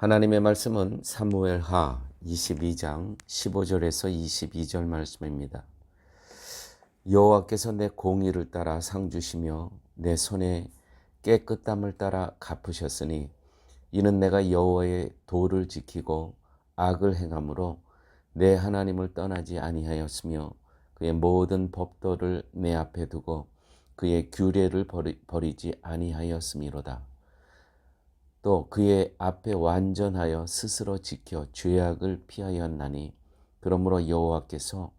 하나님의 말씀은 사무엘하 22장 15절에서 22절 말씀입니다. 여호와께서 내 공의를 따라 상 주시며 내 손에 깨끗함을 따라 갚으셨으니 이는 내가 여호와의 도를 지키고 악을 행함으로 내 하나님을 떠나지 아니하였으며 그의 모든 법도를 내 앞에 두고 그의 규례를 버리, 버리지 아니하였음이로다. 또 그의 앞에 완전하여 스스로 지켜 죄악을 피하였나니 그러므로 여호와께서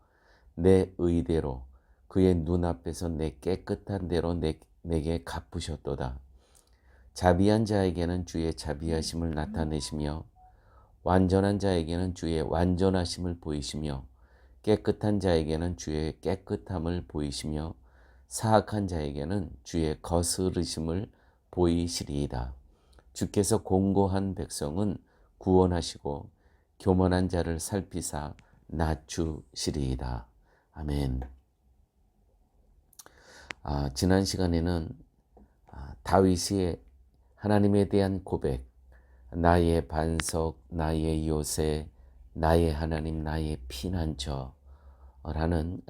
내 의대로 그의 눈앞에서 내 깨끗한 대로 내, 내게 갚으셨도다. 자비한 자에게는 주의 자비하심을 나타내시며 완전한 자에게는 주의 완전하심을 보이시며 깨끗한 자에게는 주의 깨끗함을 보이시며 사악한 자에게는 주의 거스르심을 보이시리이다. 주께서 공고한 백성은 구원하시고 교만한 자를 살피사 낮추시리이다. 아멘. 아, 지난 시간에는 아, 다윗의 하나님에 대한 고백, 나의 반석, 나의 요새, 나의 하나님, 나의 피난처라는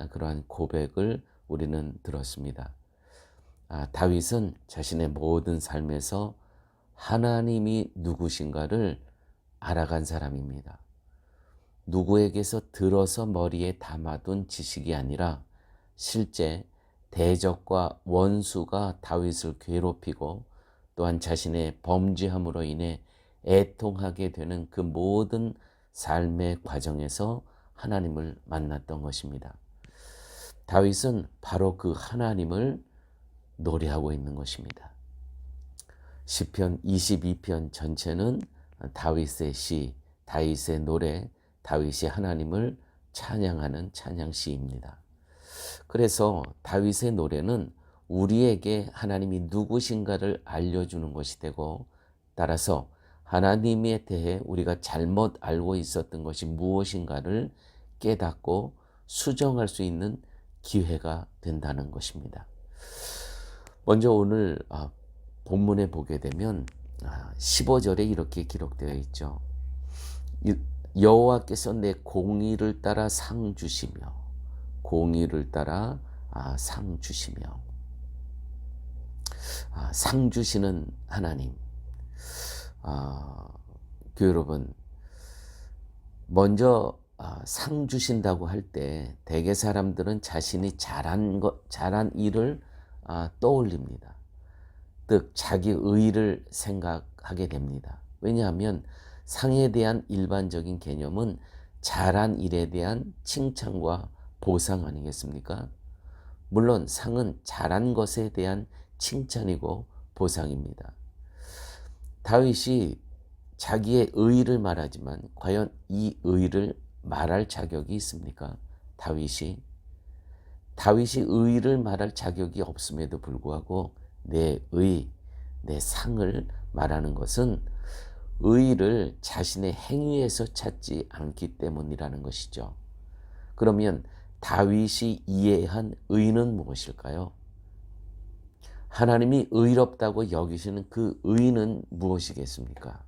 그러한 고백을 우리는 들었습니다. 아, 다윗은 자신의 모든 삶에서 하나님이 누구신가를 알아간 사람입니다. 누구에게서 들어서 머리에 담아둔 지식이 아니라 실제 대적과 원수가 다윗을 괴롭히고 또한 자신의 범죄함으로 인해 애통하게 되는 그 모든 삶의 과정에서 하나님을 만났던 것입니다. 다윗은 바로 그 하나님을 노래하고 있는 것입니다. 시편 22편 전체는 다윗의 시, 다윗의 노래, 다윗이 하나님을 찬양하는 찬양시입니다. 그래서 다윗의 노래는 우리에게 하나님이 누구신가를 알려주는 것이 되고 따라서 하나님에 대해 우리가 잘못 알고 있었던 것이 무엇인가를 깨닫고 수정할 수 있는 기회가 된다는 것입니다. 먼저 오늘 본문에 보게 되면 15절에 이렇게 기록되어 있죠. 여호와께서 내 공의를 따라 상 주시며 공의를 따라 상 주시며 상 주시는 하나님. 아, 그 여러분 먼저 상 주신다고 할 때 대개 사람들은 자신이 잘한 것 잘한 일을 떠올립니다. 즉 자기 의를 생각하게 됩니다. 왜냐하면 상에 대한 일반적인 개념은 잘한 일에 대한 칭찬과 보상 아니겠습니까? 물론 상은 잘한 것에 대한 칭찬이고 보상입니다. 다윗이 자기의 의를 말하지만 과연 이 의를 말할 자격이 있습니까? 다윗이 다윗이 의를 말할 자격이 없음에도 불구하고 내 의, 내 상을 말하는 것은 의를 자신의 행위에서 찾지 않기 때문이라는 것이죠. 그러면 다윗이 이해한 의는 무엇일까요? 하나님이 의롭다고 여기시는 그 의는 무엇이겠습니까?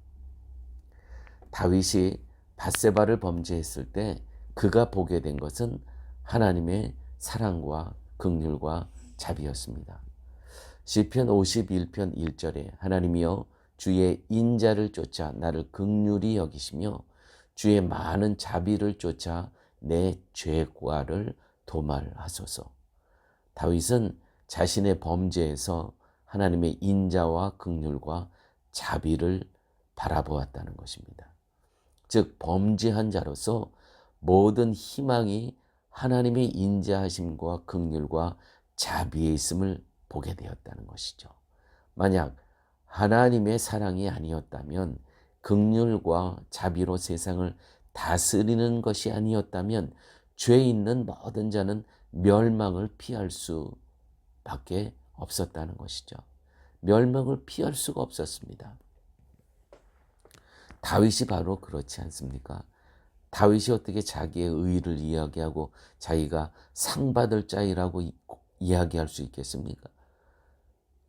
다윗이 바세바를 범죄했을 때 그가 보게 된 것은 하나님의 사랑과 긍휼과 자비였습니다. 시편 51편 1절에 하나님이여 주의 인자를 쫓아 나를 극률이 여기시며 주의 많은 자비를 쫓아 내 죄과를 도말하소서. 다윗은 자신의 범죄에서 하나님의 인자와 극률과 자비를 바라보았다는 것입니다. 즉 범죄한 자로서 모든 희망이 하나님의 인자하심과 극률과 자비에 있음을 보게 되었다는 것이죠. 만약 하나님의 사랑이 아니었다면 극률과 자비로 세상을 다스리는 것이 아니었다면 죄 있는 모든 자는 멸망을 피할 수밖에 없었다는 것이죠. 멸망을 피할 수가 없었습니다. 다윗이 바로 그렇지 않습니까? 다윗이 어떻게 자기의 의를 이야기하고 자기가 상 받을 자이라고 이야기할 수 있겠습니까?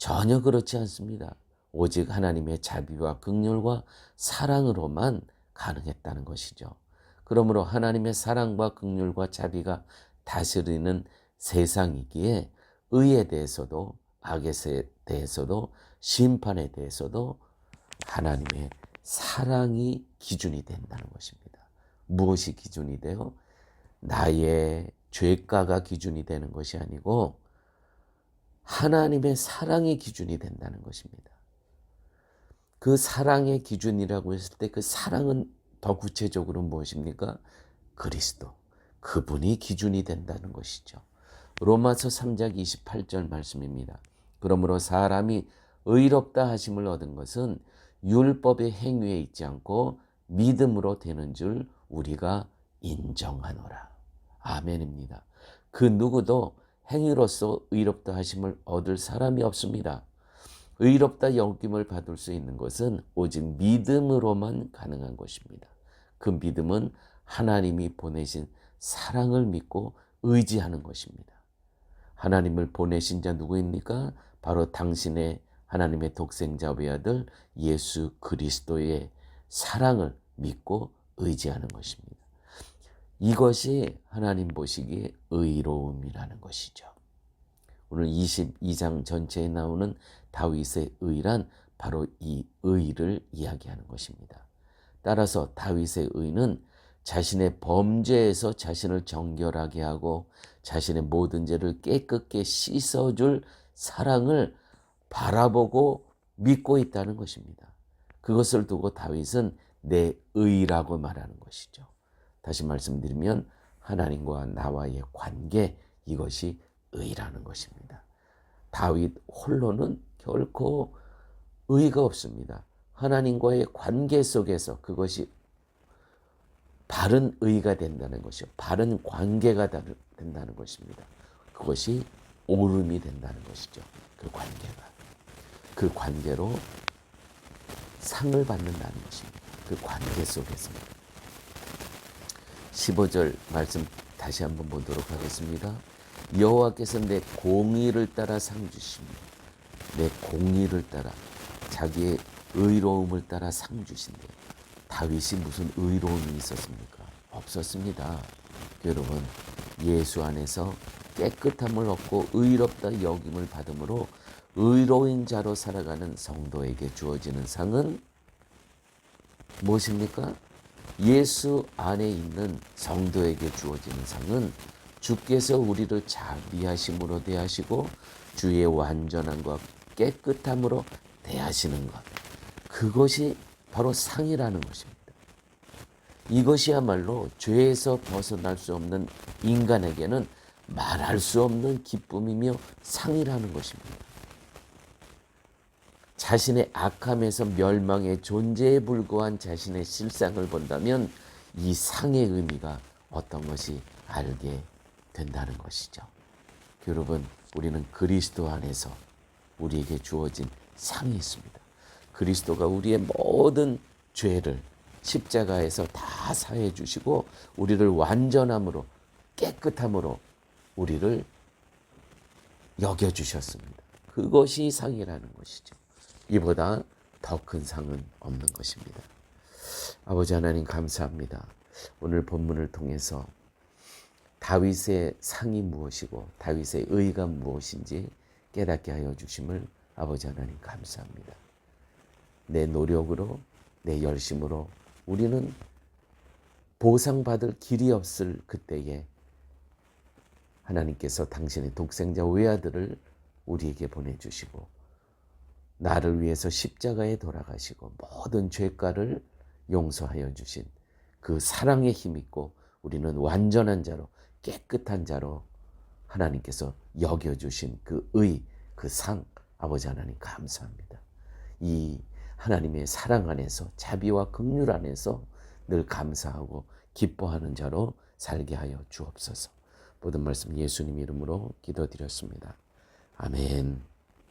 전혀 그렇지 않습니다. 오직 하나님의 자비와 극률과 사랑으로만 가능했다는 것이죠. 그러므로 하나님의 사랑과 극률과 자비가 다스리는 세상이기에 의에 대해서도 악에 대해서도 심판에 대해서도 하나님의 사랑이 기준이 된다는 것입니다. 무엇이 기준이 돼요? 나의 죄가가 기준이 되는 것이 아니고 하나님의 사랑이 기준이 된다는 것입니다. 그 사랑의 기준이라고 했을 때 그 사랑은 더 구체적으로 무엇입니까? 그리스도. 그분이 기준이 된다는 것이죠. 로마서 3장 28절 말씀입니다. 그러므로 사람이 의롭다 하심을 얻은 것은 율법의 행위에 있지 않고 믿음으로 되는 줄 우리가 인정하노라. 아멘입니다. 그 누구도 행위로서 의롭다 하심을 얻을 사람이 없습니다. 의롭다 여김을 받을 수 있는 것은 오직 믿음으로만 가능한 것입니다. 그 믿음은 하나님이 보내신 사랑을 믿고 의지하는 것입니다. 하나님을 보내신 자 누구입니까? 바로 당신의 하나님의 독생자 외아들 예수 그리스도의 사랑을 믿고 의지하는 것입니다. 이것이 하나님 보시기에 의로움이라는 것이죠. 오늘 22장 전체에 나오는 다윗의 의란 바로 이 의를 이야기하는 것입니다. 따라서 다윗의 의는 자신의 범죄에서 자신을 정결하게 하고 자신의 모든 죄를 깨끗게 씻어줄 사랑을 바라보고 믿고 있다는 것입니다. 그것을 두고 다윗은 내 의라고 말하는 것이죠. 다시 말씀드리면 하나님과 나와의 관계 이것이 의라는 것입니다. 다윗 홀로는 결코 의가 없습니다. 하나님과의 관계 속에서 그것이 바른 의가 된다는 것이요. 바른 관계가 된다는 것입니다. 그것이 옳음이 된다는 것이죠. 그 관계가. 그 관계로 상을 받는다는 것입니다. 그 관계 속에서. 15절 말씀 다시 한번 보도록 하겠습니다. 여호와께서 내 공의를 따라 상 주십니다. 내 공의를 따라 자기의 의로움을 따라 상 주신대. 다윗이 무슨 의로움이 있었습니까? 없었습니다. 여러분 예수 안에서 깨끗함을 얻고 의롭다 여김을 받음으로 의로인 자로 살아가는 성도에게 주어지는 상은 무엇입니까? 예수 안에 있는 성도에게 주어지는 상은 주께서 우리를 자비하심으로 대하시고 주의 완전함과 깨끗함으로 대하시는 것. 그것이 바로 상이라는 것입니다. 이것이야말로 죄에서 벗어날 수 없는 인간에게는 말할 수 없는 기쁨이며 상이라는 것입니다. 자신의 악함에서 멸망의 존재에 불과한 자신의 실상을 본다면 이 상의 의미가 어떤 것이 알게 된다는 것이죠. 여러분, 우리는 그리스도 안에서 우리에게 주어진 상이 있습니다. 그리스도가 우리의 모든 죄를 십자가에서 다 사해 주시고 우리를 완전함으로 깨끗함으로 우리를 여겨 주셨습니다. 그것이 상이라는 것이죠. 이보다 더 큰 상은 없는 것입니다. 아버지 하나님 감사합니다. 오늘 본문을 통해서 다윗의 상이 무엇이고 다윗의 의가 무엇인지 깨닫게 하여 주심을 아버지 하나님 감사합니다. 내 노력으로 내 열심으로 우리는 보상받을 길이 없을 그때에 하나님께서 당신의 독생자 외아들을 우리에게 보내주시고 나를 위해서 십자가에 돌아가시고 모든 죄가를 용서하여 주신 그 사랑에 힘있고 우리는 완전한 자로 깨끗한 자로 하나님께서 여겨 주신 그 의, 그 상, 아버지 하나님 감사합니다. 이 하나님의 사랑 안에서 자비와 긍휼 안에서 늘 감사하고 기뻐하는 자로 살게 하여 주옵소서. 모든 말씀 예수님 이름으로 기도드렸습니다. 아멘.